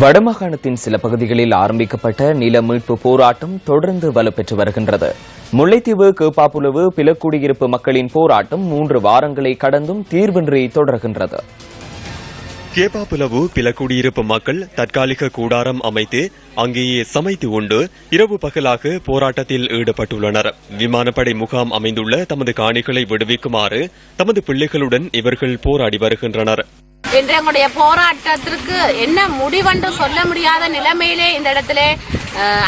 வடமாகாணத்தின் சில பகுதிகளில் ஆரம்பிக்கப்பட்ட நில மீட்பு போராட்டம் தொடர்ந்து வலுப்பெற்று வருகின்றது. முல்லைத்தீவு கேப்பாப்புலவு பிலக்குடியிருப்பு மக்களின் போராட்டம் மூன்று வாரங்களை கடந்தும் தீர்வின்றி தொடர்கின்றது. கேப்பாப்புலவு பிலக்குடியிருப்பு மக்கள் தற்காலிக கூடாரம் அமைத்து அங்கேயே சமைத்து உண்டு இரவு பகலாக போராட்டத்தில் ஈடுபட்டுள்ளனர். விமானப்படை முகாம் அமைந்துள்ள தமது காணிகளை விடுவிக்குமாறு தமது பிள்ளைகளுடன் இவர்கள் போராடி வருகின்றனர். இன்று எங்களுடைய போராட்டத்திற்கு என்ன முடிவென்று சொல்ல முடியாத நிலைமையிலே இந்த இடத்திலே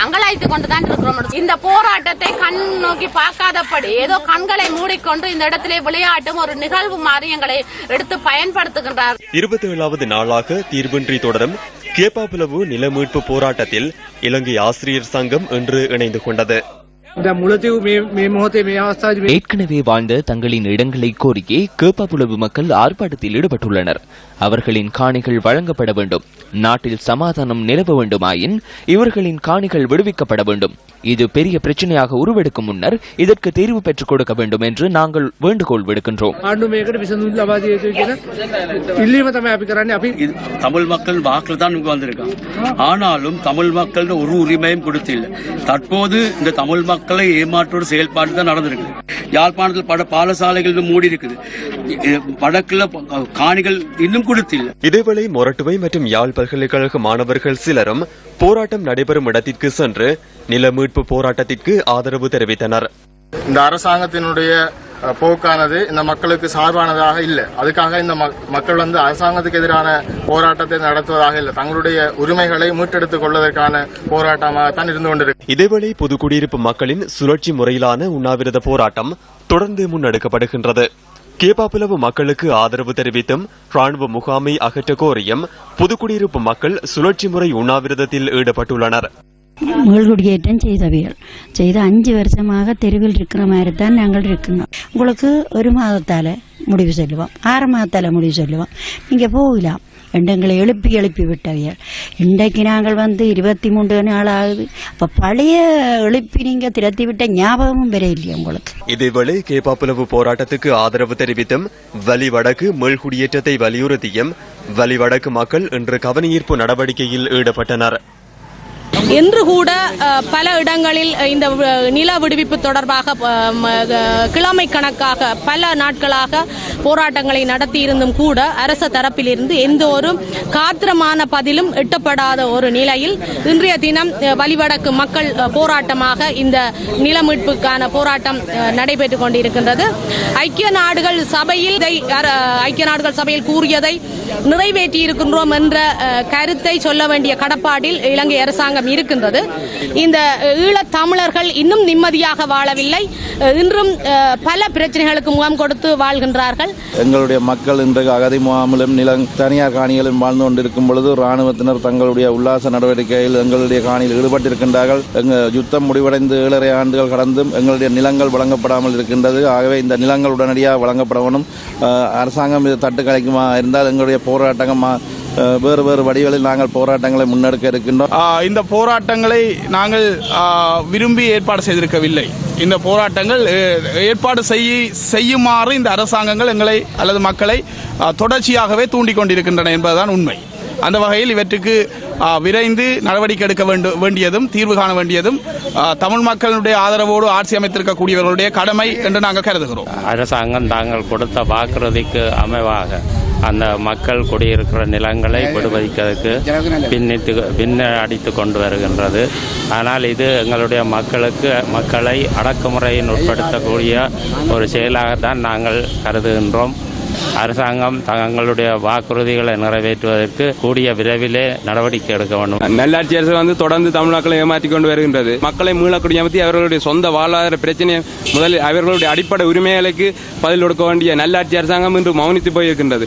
அங்கலாய்த்து கொண்டுதான் இருக்கிறோம். இந்த போராட்டத்தை கண் நோக்கி பார்க்காதபடி ஏதோ கண்களை மூடிக்கொண்டு இந்த இடத்திலே விளையாட்டும் ஒரு நிகழ்வு மாதிரி எங்களை எடுத்து பயன்படுத்துகின்றார். இருபத்தி ஏழாவது நாளாக தீர்வின்றி தொடரும் கேப்பாபுலவு நில மீட்பு போராட்டத்தில் இலங்கை ஆசிரியர் சங்கம் இன்று இணைந்து கொண்டது. ஏற்கனவே வாழ்ந்த தங்களின் இடங்களை கோரியே கேப்பாபுலவு மக்கள் ஆர்ப்பாட்டத்தில் ஈடுபட்டுள்ளனர். அவர்களின் காணிகள் வழங்கப்பட வேண்டும். நாட்டில் சமாதானம் நிலவ வேண்டுமாயின் இவர்களின் காணிகள் விடுவிக்கப்பட வேண்டும். இது பெரிய பிரச்சனையாக உருவெடுக்கும் முன்னர் இதற்கு தீர்வு பெற்றுக் கொடுக்க வேண்டும் என்று நாங்கள் வேண்டுகோள் விடுக்கின்றோம். தமிழ் மக்கள் வாக்கில் தான் இங்கு வந்திருக்காங்க. ஆனாலும் தமிழ் மக்கள் ஒரு உரிமையும் கொடுத்தில்லை தற்போது இந்த தமிழ் மக்கள் ஏமாற்றோட செயல்பாடு தான் நடந்திருக்கு யாழ்ப்பாணத்தில் பல பாடசாலைகள் இன்னும் மூடி இருக்குது. வடக்குல காணிகள் இன்னும் கொடுத்தில்லை. இதேவேளை மொரட்டுவை மற்றும் யாழ் பல்கலைக்கழக மாணவர்கள் சிலரும் போராட்டம் நடைபெறும் இடத்திற்கு சென்று நில மீட்பு போராட்டத்திற்கு ஆதரவு தெரிவித்தனர். இந்த அரசாங்கத்தினுடைய போக்கானது இந்த மக்களுக்கு சார்பானதாக இல்லை. அதுக்காக இந்த மக்- மக்கள் வந்து அரசாங்கத்துக்கு எதிரான போராட்டத்தை நடத்துவதாக இல்லை. தங்களுடைய உரிமைகளை மீட்டெடுத்துக் கொள்வதற்கான போராட்டமாகத்தான் இருந்து கொண்டிருக்கு. இதேவேளை புதுக்குடியிருப்பு மக்களின் சுழற்சி முறையிலான உண்ணாவிரத போராட்டம் தொடர்ந்து முன்னெடுக்கப்படுகின்றது. கேப்பாப்புலவு மக்களுக்கு ஆதரவு தெரிவித்தும் ராணுவ முகாமை அகற்ற கோரியும் புதுக்குடியிருப்பு மக்கள் சுழற்சி முறை உண்ணாவிரதத்தில் ஈடுபட்டுள்ளனர். மீள்குடியேற்றம் செய்தவைகள். செய்த அஞ்சு வருஷமாக தெருவில் இருக்கிற மாதிரி தான் நாங்கள் இருக்கோங்க. உங்களுக்கு ஒரு மாதத்தால முடிவு சொல்லுவோம். ஆறு மாதத்தால முடிவு சொல்லுவோம். நீங்க போகலாம். எங்களை எழுப்பி எழுப்பி விட்டவைகள். இன்றைக்கு நாங்கள் வந்து இருபத்தி மூன்று நாள் ஆகுது. அப்ப பழைய எழுப்பி நீங்க திரத்தி விட்ட ஞாபகமும் வர இல்லையா உங்களுக்கு? இதேவேளை கேப்பாப்புலவு போராட்டத்துக்கு ஆதரவு தெரிவித்தும் வலி வடக்கு மீள்குடியேற்றத்தை வலியுறுத்தியும் வலி வடக்கு மக்கள் இன்று கவனஈர்ப்பு நடவடிக்கையில் ஈடுபட்டனர். இன்று கூட பல இடங்களில் இந்த நில விடுவிப்பு தொடர்பாக கிழமை கணக்காக பல நாட்களாக போராட்டங்களை நடத்தி இருந்தும் கூட அரச தரப்பிலிருந்து எந்த ஒரு காத்திரமான பதிலும் எட்டப்படாத ஒரு நிலையில் இன்றைய தினம் வழிவடக்கு வலிவடக்கு மக்கள் போராட்டமாக இந்த நில மீட்புக்கான போராட்டம் நடைபெற்றுக் கொண்டிருக்கின்றது. ஐக்கிய நாடுகள் சபையில் ஐக்கிய நாடுகள் சபையில் கூறியதை நிறைவேற்றி இருக்கின்றோம் என்ற கருத்தை சொல்ல வேண்டிய கடப்பாட்டில் இலங்கை அரசாங்கம் இருக்கின்றது. இந்த அஹ், ஈழத் தமிழர்கள் இன்னும் நிம்மதியாக வாழவில்லை. இன்றும் பல பிரச்சனைகளுக்கு முகம் கொடுத்து வாழ்கின்றார்கள். எங்களுடைய மக்கள் இன்றைக்கு அகதி முகாமிலும் நில தனியார் காணிகளும் வாழ்ந்து கொண்டிருக்கும் பொழுது ராணுவத்தினர் தங்களுடைய உல்லாச நடவடிக்கையில் எங்களுடைய காணியில் ஈடுபட்டிருக்கின்றார்கள். எங்கள் யுத்தம் முடிவடைந்து ஏழரை ஆண்டுகள் கடந்தும் எங்களுடைய நிலங்கள் வழங்கப்படாமல் இருக்கின்றது. ஆகவே இந்த நிலங்கள் உடனடியாக வழங்கப்படவனும் அரசாங்கம் இது தட்டு கலைக்குமா இருந்தால் எங்களுடைய போராட்டமாக மா- வேறு வேறு வழிகளில் நாங்கள் போராட்டங்களை முன்னெடுக்க இருக்கின்றோம். இந்த போராட்டங்களை நாங்கள் விரும்பி ஏற்பாடு செய்திருக்கவில்லை. இந்த போராட்டங்கள் ஏ, ஏற்பாடு செய்ய செய்யுமாறு இந்த அரசாங்கங்கள் எங்களை அல்லது மக்களை தொடர்ச்சியாகவே தூண்டிக் கொண்டிருக்கின்றன என்பதுதான் உண்மை. அந்த வகையில் இவற்றுக்கு விரைந்து நடவடிக்கை எடுக்க வேண்டும் வேண்டியதும் தீர்வு காண வேண்டியதும் தமிழ் மக்களுடைய ஆதரவோடு ஆட்சி அமைத்திருக்கக்கூடியவர்களுடைய கடமை என்று நாங்கள் கருதுகிறோம். அரசாங்கம் தாங்கள் கொடுத்த வாக்குறுதிக்கு அமைவாக அந்த மக்கள் குடியிருக்கிற நிலங்களை விடுவிக்கிறதுக்கு பின்னித்து பின்ன அடித்து கொண்டு வருகின்றது. ஆனால் இது எங்களுடைய மக்களுக்கு மக்களை அடக்குமுறையின் உட்படுத்தக்கூடிய ஒரு செயலாகத்தான் நாங்கள் கருதுகின்றோம். அரசாங்கம் தங்களுடைய வாக்குறுதிகளை நிறைவேற்றுவதற்கு கூடிய விரைவிலே நடவடிக்கை எடுக்க வேண்டும். நல்லாட்சி அரசு வந்து தொடர்ந்து தமிழ் மக்களை ஏமாற்றி கொண்டு வருகின்றது. மக்களை மீளக்குடியமர்த்தி அவர்களுடைய சொந்த வாழ்வாதார பிரச்சனையை முதலில் அவர்களுடைய அடிப்படை உரிமைகளுக்கு பதில் கொடுக்க வேண்டிய நல்லாட்சி அரசாங்கம் இன்று மௌனித்து போயிருக்கின்றது.